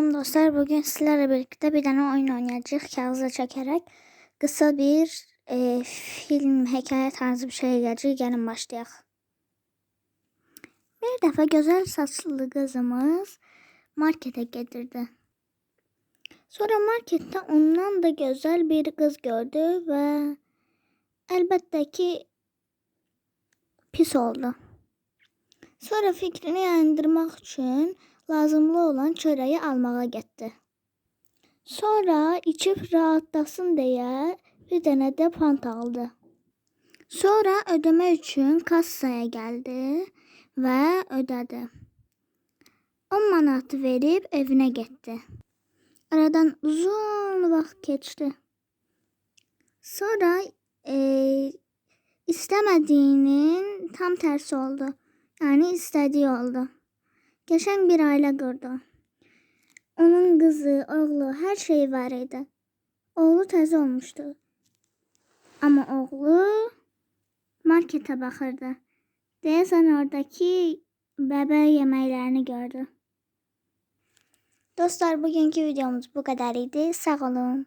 Salam dostlar. Bugün sizlerle birlikte bir tane oyun oynayacağız. Kağıza çekerek kısa bir e, film, hikaye tarzı bir şey gelecek. Gelin başlayalım. Bir defa güzel saçlı kızımız markete getirdi. Sonra markette ondan da güzel bir kız gördü ve elbette ki pis oldu. Sonra fikrini yayındırmaq üçün lazımlı olan çörəyi almağa getdi. Sonra içib rahatlasın deyə bir dənə də pant aldı. Sonra ödəmə üçün kassaya gəldi və ödədi. 10 manatı verib evinə getdi. Aradan uzun vaxt keçdi. Sonra eee istemediğinin tam tersi oldu. Yani istediği oldu. Geçen bir aile kurdu. Onun kızı, oğlu, her şeyi var idi. Oğlu təzə olmuştu. Ama oğlu markete bakırdı. Deyəsən oradaki bebe yeməklərini gördü. Dostlar bugünkü videomuz bu kadar idi. Sağ olun.